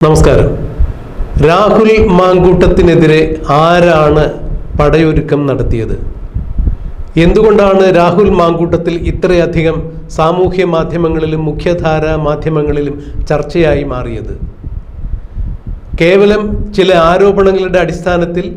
നമസ്കാരം. രാഹുൽ മാങ്കൂട്ടത്തിനെതിരെ ആരാണ് പടയൊരുക്കം നടത്തിയത്? എന്തുകൊണ്ടാണ് രാഹുൽ മാങ്കൂട്ടത്തിൽ ഇത്രയധികം സാമൂഹ്യ മാധ്യമങ്ങളിലും മുഖ്യധാര മാധ്യമങ്ങളിലും ചർച്ചയായി മാറിയത്? കേവലം ചില ആരോപണങ്ങളുടെ അടിസ്ഥാനത്തിൽ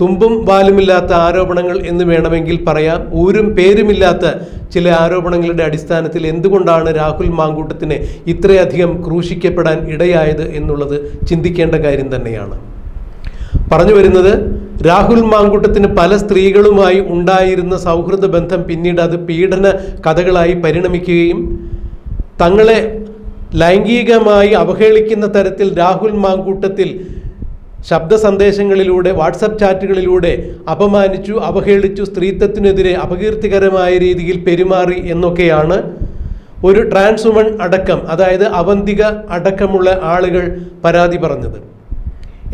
തുമ്പും വാലുമില്ലാത്ത ആരോപണങ്ങൾ എന്ന് വേണമെങ്കിൽ പറയാം. ഊരും പേരുമില്ലാത്ത ചില ആരോപണങ്ങളുടെ അടിസ്ഥാനത്തിൽ എന്തുകൊണ്ടാണ് രാഹുൽ മാങ്കൂട്ടത്തിന് ഇത്രയധികം ക്രൂശിക്കപ്പെടാൻ ഇടയായത് എന്നുള്ളത് ചിന്തിക്കേണ്ട കാര്യം തന്നെയാണ്. പറഞ്ഞു വരുന്നത് രാഹുൽ മാങ്കൂട്ടത്തിന് പല സ്ത്രീകളുമായി ഉണ്ടായിരുന്ന സൗഹൃദ ബന്ധം പിന്നീട് അത് പീഡന കഥകളായി പരിണമിക്കുകയും തങ്ങളെ ലൈംഗികമായി അവഹേളിക്കുന്ന തരത്തിൽ രാഹുൽ മാങ്കൂട്ടത്തിൽ ശബ്ദ സന്ദേശങ്ങളിലൂടെ വാട്സപ്പ് ചാറ്റുകളിലൂടെ അപമാനിച്ചു അവഹേളിച്ചു സ്ത്രീത്വത്തിനെതിരെ അപകീർത്തികരമായ രീതിയിൽ പെരുമാറി എന്നൊക്കെയാണ് ഒരു ട്രാൻസ് വുമൺ അടക്കം അതായത് അവന്തിക അടക്കമുള്ള ആളുകൾ പരാതി പറഞ്ഞത്.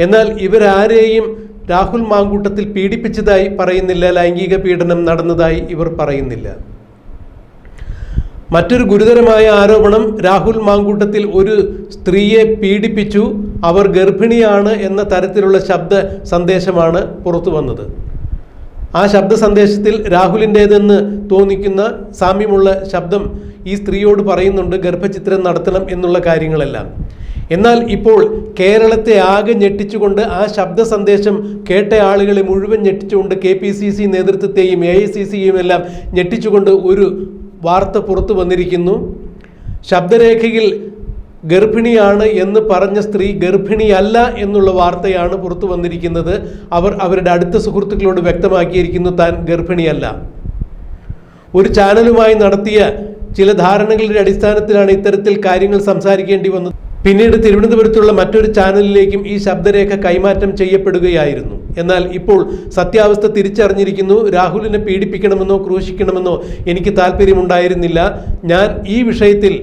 എന്നാൽ ഇവരാരെയും രാഹുൽ മാങ്കൂട്ടത്തിൽ പീഡിപ്പിച്ചതായി പറയുന്നില്ല ലൈംഗിക പീഡനം നടന്നതായി ഇവർ പറയുന്നില്ല. മറ്റൊരു ഗുരുതരമായ ആരോപണം രാഹുൽ മാങ്കൂട്ടത്തിൽ ഒരു സ്ത്രീയെ പീഡിപ്പിച്ചു അവർ ഗർഭിണിയാണ് എന്ന തരത്തിലുള്ള ശബ്ദ സന്ദേശമാണ് പുറത്തു വന്നത്. ആ ശബ്ദ സന്ദേശത്തിൽ രാഹുലിന്റേതെന്ന് തോന്നിക്കുന്ന സാമ്യമുള്ള ശബ്ദം ഈ സ്ത്രീയോട് പറയുന്നുണ്ട് ഗർഭചിത്രം നടത്തണം എന്നുള്ള കാര്യങ്ങളെല്ലാം. എന്നാൽ ഇപ്പോൾ കേരളത്തെ ആകെ ഞെട്ടിച്ചുകൊണ്ട് ആ ശബ്ദ സന്ദേശം കേട്ട ആളുകളെ മുഴുവൻ ഞെട്ടിച്ചുകൊണ്ട് കെ പി സി സി നേതൃത്വത്തെയും എ ഐ സി സിയും എല്ലാം ഞെട്ടിച്ചുകൊണ്ട് ഒരു വാർത്ത പുറത്തു വന്നിരിക്കുന്നു. ശബ്ദരേഖയിൽ ഗർഭിണിയാണ് എന്ന് പറഞ്ഞ സ്ത്രീ ഗർഭിണിയല്ല എന്നുള്ള വാർത്തയാണ് പുറത്തു വന്നിരിക്കുന്നത്. അവർ അവരുടെ അടുത്ത സുഹൃത്തുക്കളോട് വ്യക്തമാക്കിയിരിക്കുന്നു താൻ ഗർഭിണിയല്ല. ഒരു ചാനലുമായി നടത്തിയ ചില ധാരണകളുടെ അടിസ്ഥാനത്തിലാണ് ഇത്തരത്തിൽ കാര്യങ്ങൾ സംസാരിക്കേണ്ടി വന്നത്. പിന്നീട് തിരുവനന്തപുരത്തുള്ള മറ്റൊരു ചാനലിലേക്കും ഈ ശബ്ദരേഖ കൈമാറ്റം ചെയ്യപ്പെടുകയായിരുന്നു. എന്നാൽ ഇപ്പോൾ സത്യാവസ്ഥ തിരിച്ചറിഞ്ഞിരിക്കുന്നു. രാഹുലിനെ പീഡിപ്പിക്കണമെന്നോ ക്രൂശിക്കണമെന്നോ എനിക്ക് താല്പര്യമുണ്ടായിരുന്നില്ല ഞാൻ ഈ വിഷയത്തിൽ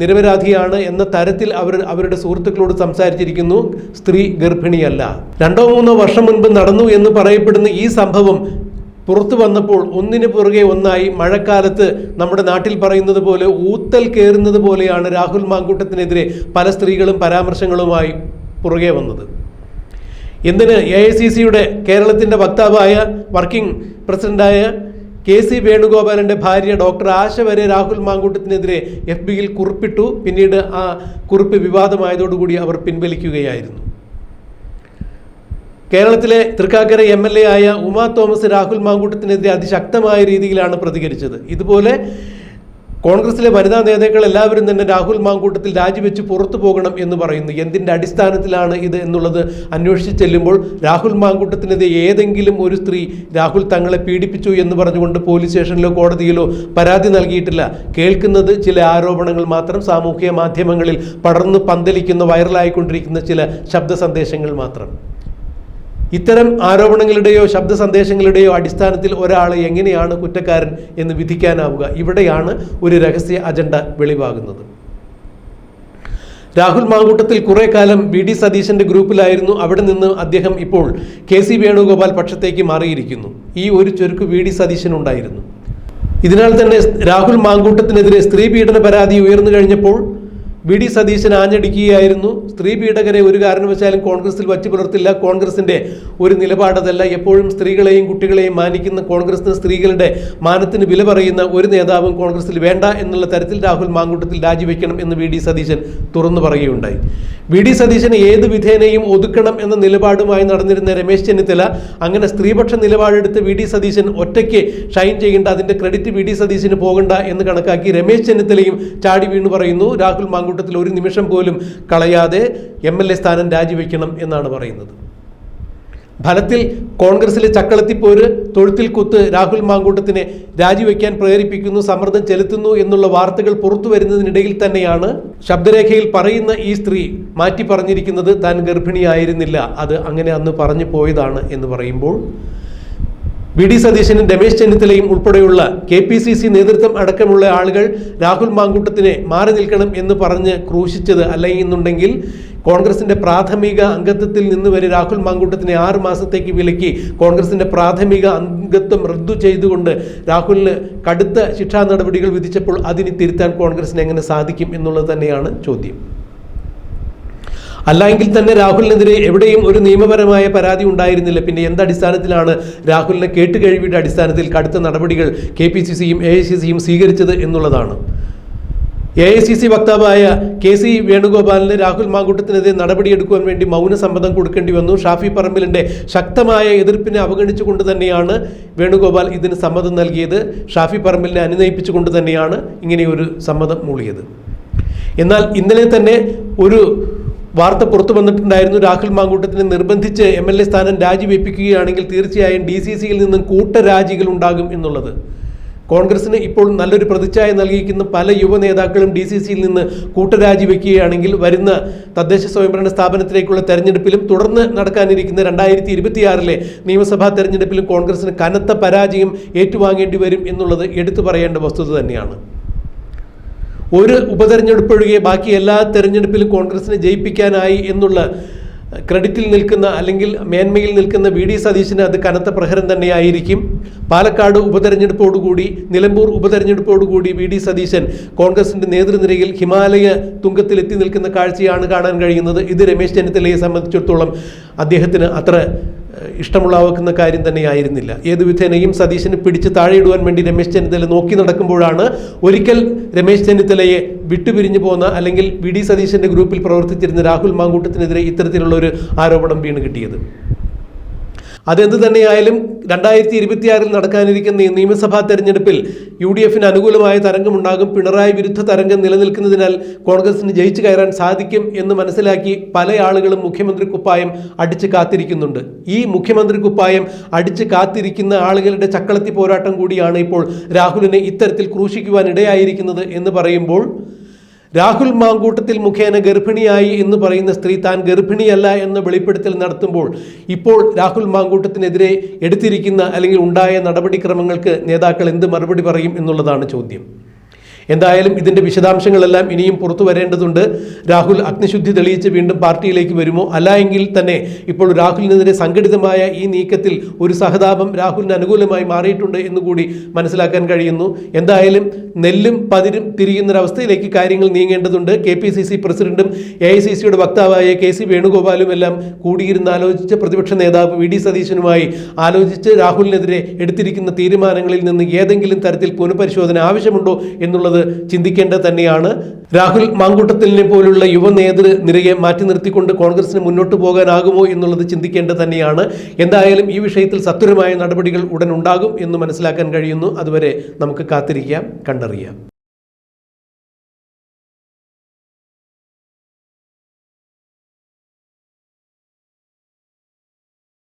നിരപരാധിയാണ് എന്ന തരത്തിൽ അവർ അവരുടെ സുഹൃത്തുക്കളോട് സംസാരിച്ചിരിക്കുന്നു. സ്ത്രീ ഗർഭിണിയല്ല. രണ്ടോ മൂന്നോ വർഷം മുൻപ് നടന്നു എന്ന് പറയപ്പെടുന്ന ഈ സംഭവം പുറത്തു വന്നപ്പോൾ ഒന്നിന് പുറകെ ഒന്നായി മഴക്കാലത്ത് നമ്മുടെ നാട്ടിൽ പറയുന്നത് പോലെ ഊത്തൽ കയറുന്നത് പോലെയാണ് രാഹുൽ മാങ്കൂട്ടത്തിനെതിരെ പല സ്ത്രീകളും പരാമർശങ്ങളുമായി പുറകെ വന്നത്. എന്തിന് എ ഐ സി സിയുടെ കേരളത്തിന്റെ വക്താവായ വർക്കിംഗ് പ്രസിഡന്റായ കെ സി വേണുഗോപാലന്റെ ഭാര്യ ഡോക്ടർ ആശ വരെ രാഹുൽ മാങ്കൂട്ടത്തിനെതിരെ എഫ് ബിയിൽ കുറിപ്പിട്ടു. പിന്നീട് ആ കുറിപ്പ് വിവാദമായതോടുകൂടി അവർ പിൻവലിക്കുകയായിരുന്നു. കേരളത്തിലെ തൃക്കാക്കര എം എൽ എ ആയ ഉമാ തോമസ് രാഹുൽ മാങ്കൂട്ടത്തിനെതിരെ അതിശക്തമായ രീതിയിലാണ് പ്രതികരിച്ചത്. ഇതുപോലെ കോൺഗ്രസിലെ വനിതാ നേതാക്കൾ എല്ലാവരും തന്നെ രാഹുൽ മാങ്കൂട്ടത്തിൽ രാജിവെച്ച് പുറത്തു പോകണം എന്ന് പറയുന്നു. എന്തിന്റെ അടിസ്ഥാനത്തിലാണ് ഇത് എന്നുള്ളത് അന്വേഷിച്ച് ചെല്ലുമ്പോൾ രാഹുൽ മാങ്കൂട്ടത്തിനെതിരെ ഏതെങ്കിലും ഒരു സ്ത്രീ രാഹുൽ തങ്ങളെ പീഡിപ്പിച്ചു എന്ന് പറഞ്ഞുകൊണ്ട് പോലീസ് സ്റ്റേഷനിലോ കോടതിയിലോ പരാതി നൽകിയിട്ടില്ല. കേൾക്കുന്നത് ചില ആരോപണങ്ങൾ മാത്രം സാമൂഹ്യ മാധ്യമങ്ങളിൽ പടർന്ന് പന്തലിക്കുന്ന വൈറലായിക്കൊണ്ടിരിക്കുന്ന ചില ശബ്ദ സന്ദേശങ്ങൾ മാത്രം. ഇത്തരം ആരോപണങ്ങളുടെയോ ശബ്ദ സന്ദേശങ്ങളുടെയോ അടിസ്ഥാനത്തിൽ ഒരാൾ എങ്ങനെയാണ് കുറ്റക്കാരൻ എന്ന് വിധിക്കാനാവുക? ഇവിടെയാണ് ഒരു രഹസ്യ അജണ്ട വെളിവാകുന്നത്. രാഹുൽ മാങ്കൂട്ടത്തിൽ കുറെ കാലം വി ഡി സതീശന്റെ ഗ്രൂപ്പിലായിരുന്നു. അവിടെ നിന്ന് അദ്ദേഹം ഇപ്പോൾ കെ സി വേണുഗോപാൽ പക്ഷത്തേക്ക് മാറിയിരിക്കുന്നു. ഈ ഒരു ചുരുക്ക് വി ഡി സതീശനുണ്ടായിരുന്നു ഇതിനാൽ തന്നെ രാഹുൽ മാങ്കൂട്ടത്തിനെതിരെ സ്ത്രീ പീഡന പരാതി ഉയർന്നു കഴിഞ്ഞപ്പോൾ വി ഡി സതീശൻ ആഞ്ഞടിക്കുകയായിരുന്നു. സ്ത്രീ പീഡകരെ ഒരു കാരണവശാലും കോൺഗ്രസിൽ വച്ചു പുലർത്തില്ല. കോൺഗ്രസിന്റെ ഒരു നിലപാടതല്ല. എപ്പോഴും സ്ത്രീകളെയും കുട്ടികളെയും മാനിക്കുന്ന കോൺഗ്രസിന് സ്ത്രീകളുടെ മാനത്തിന് വില പറയുന്ന ഒരു നേതാവും കോൺഗ്രസിൽ വേണ്ട എന്നുള്ള തരത്തിൽ രാഹുൽ മാങ്കൂട്ടത്തിൽ രാജിവെക്കണം എന്ന് വി ഡി സതീശൻ തുറന്നു പറയുകയുണ്ടായി. വി ഡി സതീശൻ ഏത് വിധേനയും ഒതുക്കണം എന്ന നിലപാടുമായി നടന്നിരുന്ന രമേശ് ചെന്നിത്തല അങ്ങനെ സ്ത്രീപക്ഷ നിലപാടെടുത്ത് വി ഡി സതീശൻ ഒറ്റയ്ക്ക് ഷൈൻ ചെയ്യേണ്ട അതിന്റെ ക്രെഡിറ്റ് വി ഡി സതീശന് പോകണ്ട എന്ന് കണക്കാക്കി രമേശ് ചെന്നിത്തലയും ചാടി വീണു പറയുന്നു. രാഹുൽ മാങ്കൂട്ടത്തിൽ ഒരു നിമിഷം പോലും കളയാതെ എം എൽ എ സ്ഥാനം രാജിവെക്കണം എന്നാണ് പറയുന്നത്. ഫലത്തിൽ കോൺഗ്രസിലെ ചക്കളത്തിപ്പോര് തൊഴുത്തിൽ കുത്ത് രാഹുൽ മാങ്കൂട്ടത്തിനെ രാജിവെക്കാൻ പ്രേരിപ്പിക്കുന്നു സമ്മർദ്ദം ചെലുത്തുന്നു എന്നുള്ള വാർത്തകൾ പുറത്തു വരുന്നതിനിടയിൽ തന്നെയാണ് ശബ്ദരേഖയിൽ പറയുന്ന ഈ സ്ത്രീ മാറ്റി പറഞ്ഞിരിക്കുന്നത് താൻ ഗർഭിണിയായിരുന്നില്ല അത് അങ്ങനെ അന്ന് പറഞ്ഞു പോയതാണ് എന്ന് പറയുമ്പോൾ വി ഡി സതീശനും രമേശ് ചെന്നിത്തലയും ഉൾപ്പെടെയുള്ള കെ പി സി സി നേതൃത്വം അടക്കമുള്ള ആളുകൾ രാഹുൽ മാങ്കൂട്ടത്തിനെ മാറി നിൽക്കണം എന്ന് പറഞ്ഞ് ക്രൂശിച്ചത് അല്ലെങ്കിൽ കോൺഗ്രസിന്റെ പ്രാഥമിക അംഗത്വത്തിൽ നിന്ന് വരെ രാഹുൽ മാങ്കൂട്ടത്തിനെ ആറ് മാസത്തേക്ക് വിലക്കി കോൺഗ്രസിന്റെ പ്രാഥമിക അംഗത്വം റദ്ദു ചെയ്തുകൊണ്ട് രാഹുലിന് കടുത്ത ശിക്ഷാ നടപടികൾ വിധിച്ചപ്പോൾ അതിന് തിരുത്താൻ കോൺഗ്രസിന് എങ്ങനെ സാധിക്കും എന്നുള്ളത് തന്നെയാണ് ചോദ്യം. അല്ലെങ്കിൽ തന്നെ രാഹുലിനെതിരെ എവിടെയും ഒരു നിയമപരമായ പരാതി ഉണ്ടായിരുന്നില്ല. പിന്നെ എന്ത് അടിസ്ഥാനത്തിലാണ് രാഹുലിനെ കേട്ടുകഴിവിയുടെ അടിസ്ഥാനത്തിൽ കടുത്ത നടപടികൾ കെ പി സി സിയും എ ഐ സി സിയും സ്വീകരിച്ചത് എന്നുള്ളതാണ്. എ ഐ സി സി വക്താവായ കെ സി വേണുഗോപാലിന് രാഹുൽ മാങ്കൂട്ടത്തിനെതിരെ നടപടിയെടുക്കുവാൻ വേണ്ടി മൗന സമ്മതം കൊടുക്കേണ്ടി വന്നു. ഷാഫി പറമ്പിലിന്റെ ശക്തമായ എതിർപ്പിനെ അവഗണിച്ചുകൊണ്ട് തന്നെയാണ് വേണുഗോപാൽ ഇതിന് സമ്മതം നൽകിയത്. ഷാഫി പറമ്പിലിനെ അനുനയിപ്പിച്ചുകൊണ്ട് തന്നെയാണ് ഇങ്ങനെയൊരു സമ്മതം മൂളിയത്. എന്നാൽ ഇന്നലെ തന്നെ ഒരു വാർത്ത പുറത്തു വന്നിട്ടുണ്ടായിരുന്നു രാഹുൽ മാങ്കൂട്ടത്തിനെ നിർബന്ധിച്ച് എം എൽ എ സ്ഥാനം രാജിവെപ്പിക്കുകയാണെങ്കിൽ തീർച്ചയായും ഡി സി സിയിൽ നിന്നും കൂട്ടരാജികൾ ഉണ്ടാകും എന്നുള്ളത്. കോൺഗ്രസിന് ഇപ്പോൾ നല്ലൊരു പ്രതിച്ഛായ നൽകിയിരിക്കുന്ന പല യുവ നേതാക്കളും ഡി സി സിയിൽ നിന്ന് കൂട്ടരാജി വയ്ക്കുകയാണെങ്കിൽ വരുന്ന തദ്ദേശ സ്വയംഭരണ സ്ഥാപനത്തിലേക്കുള്ള തെരഞ്ഞെടുപ്പിലും തുടർന്ന് നടക്കാനിരിക്കുന്ന രണ്ടായിരത്തി ഇരുപത്തിയാറിലെ നിയമസഭാ തെരഞ്ഞെടുപ്പിലും കോൺഗ്രസിന് കനത്ത പരാജയം ഏറ്റുവാങ്ങേണ്ടി വരും എന്നുള്ളത് എടുത്തു പറയേണ്ട വസ്തുത തന്നെയാണ്. ഒരു ഉപതെരഞ്ഞെടുപ്പ് ഒഴികെ ബാക്കി എല്ലാ തെരഞ്ഞെടുപ്പിലും കോൺഗ്രസിനെ ജയിപ്പിക്കാനായി എന്നുള്ള ക്രെഡിറ്റിൽ നിൽക്കുന്ന അല്ലെങ്കിൽ മേന്മയിൽ നിൽക്കുന്ന വി ഡി സതീശന് അത് കനത്ത പ്രഹരം തന്നെയായിരിക്കും. പാലക്കാട് ഉപതെരഞ്ഞെടുപ്പോടുകൂടി നിലമ്പൂർ ഉപതെരഞ്ഞെടുപ്പോടുകൂടി വി ഡി സതീശൻ കോൺഗ്രസിന്റെ നേതൃനിരയിൽ ഹിമാലയ തുങ്കത്തിലെത്തി നിൽക്കുന്ന കാഴ്ചയാണ് കാണാൻ കഴിയുന്നത്. ഇത് രമേശ് ചെന്നിത്തലയെ സംബന്ധിച്ചിടത്തോളം അദ്ദേഹത്തിന് അത്ര ഏഹ്, ഇഷ്ടമുള്ളാവുന്ന കാര്യം തന്നെയായിരുന്നില്ല. ഏത് വിധേനയും സതീശന് പിടിച്ച് താഴെയിടുവാൻ വേണ്ടി രമേശ് ചെന്നിത്തല നോക്കി നടക്കുമ്പോഴാണ് ഒരിക്കൽ രമേശ് ചെന്നിത്തലയെ വിട്ടുപിരിഞ്ഞു പോകുന്ന അല്ലെങ്കിൽ വി ഡി ഗ്രൂപ്പിൽ പ്രവർത്തിച്ചിരുന്ന രാഹുൽ മാങ്കൂട്ടത്തിനെതിരെ ഇത്തരത്തിലുള്ള ഒരു ആരോപണം വീണ് കിട്ടിയത്. അതെന്ത് തന്നെയായാലും രണ്ടായിരത്തി ഇരുപത്തിയാറിൽ നടക്കാനിരിക്കുന്ന ഈ നിയമസഭാ തെരഞ്ഞെടുപ്പിൽ യു ഡി എഫിന് അനുകൂലമായ തരംഗമുണ്ടാകും. പിണറായി വിരുദ്ധ തരംഗം നിലനിൽക്കുന്നതിനാൽ കോൺഗ്രസിന് ജയിച്ചു കയറാൻ സാധിക്കും എന്ന് മനസ്സിലാക്കി പല ആളുകളും മുഖ്യമന്ത്രി കുപ്പായം അടിച്ച് കാത്തിരിക്കുന്നുണ്ട്. ഈ മുഖ്യമന്ത്രി കുപ്പായം അടിച്ച് കാത്തിരിക്കുന്ന ആളുകളുടെ ചക്കളത്തി പോരാട്ടം കൂടിയാണ് ഇപ്പോൾ രാഹുലിനെ ഇത്തരത്തിൽ ക്രൂശിക്കുവാൻ ഇടയായിരിക്കുന്നത് എന്ന് പറയുമ്പോൾ രാഹുൽ മാങ്കൂട്ടത്തിൽ മുഖേന ഗർഭിണിയായി എന്ന് പറയുന്ന സ്ത്രീ താൻ ഗർഭിണിയല്ല എന്ന വെളിപ്പെടുത്തൽ നടത്തുമ്പോൾ ഇപ്പോൾ രാഹുൽ മാങ്കൂട്ടത്തിനെതിരെ എടുത്തിരിക്കുന്ന അല്ലെങ്കിൽ ഉണ്ടായ നടപടിക്രമങ്ങൾക്ക് നേതാക്കൾ എന്ത് മറുപടി പറയും എന്നുള്ളതാണ് ചോദ്യം. എന്തായാലും ഇതിന്റെ വിശദാംശങ്ങളെല്ലാം ഇനിയും പുറത്തു വരേണ്ടതുണ്ട്. രാഹുൽ അഗ്നിശുദ്ധി തെളിയിച്ച് വീണ്ടും പാർട്ടിയിലേക്ക് വരുമോ? അല്ല എങ്കിൽ തന്നെ ഇപ്പോൾ രാഹുലിനെതിരെ സംഘടിതമായ ഈ നീക്കത്തിൽ ഒരു സഹതാപം രാഹുലിന് അനുകൂലമായി മാറിയിട്ടുണ്ട് എന്നുകൂടി മനസ്സിലാക്കാൻ കഴിയുന്നു. എന്തായാലും നെല്ലും പതിരും തിരിയുന്നൊരവസ്ഥയിലേക്ക് കാര്യങ്ങൾ നീങ്ങേണ്ടതുണ്ട്. കെ പി സി സി പ്രസിഡന്റും എ ഐ സി സിയുടെ വക്താവായ കെ സി വേണുഗോപാലും എല്ലാം കൂടിയിരുന്ന് ആലോചിച്ച് പ്രതിപക്ഷ നേതാവ് വി ഡി സതീശനുമായി ആലോചിച്ച് രാഹുലിനെതിരെ എടുത്തിരിക്കുന്ന തീരുമാനങ്ങളിൽ നിന്ന് ഏതെങ്കിലും തരത്തിൽ പുനഃപരിശോധന ആവശ്യമുണ്ടോ എന്നുള്ളത് ചിന്തിക്കേണ്ടത് തന്നെയാണ്. രാഹുൽ മാങ്കൂട്ടത്തിലിനെ പോലുള്ള യുവ നേതൃ നിരയെ മാറ്റി നിർത്തിക്കൊണ്ട് കോൺഗ്രസിന് മുന്നോട്ട് പോകാനാകുമോ എന്നുള്ളത് ചിന്തിക്കേണ്ടത് തന്നെയാണ്. എന്തായാലും ഈ വിഷയത്തിൽ സത്വരമായ നടപടികൾ ഉടൻ ഉണ്ടാകും എന്ന് മനസ്സിലാക്കാൻ കഴിയുന്നു. അതുവരെ നമുക്ക് കാത്തിരിക്കാം കണ്ടറിയാം.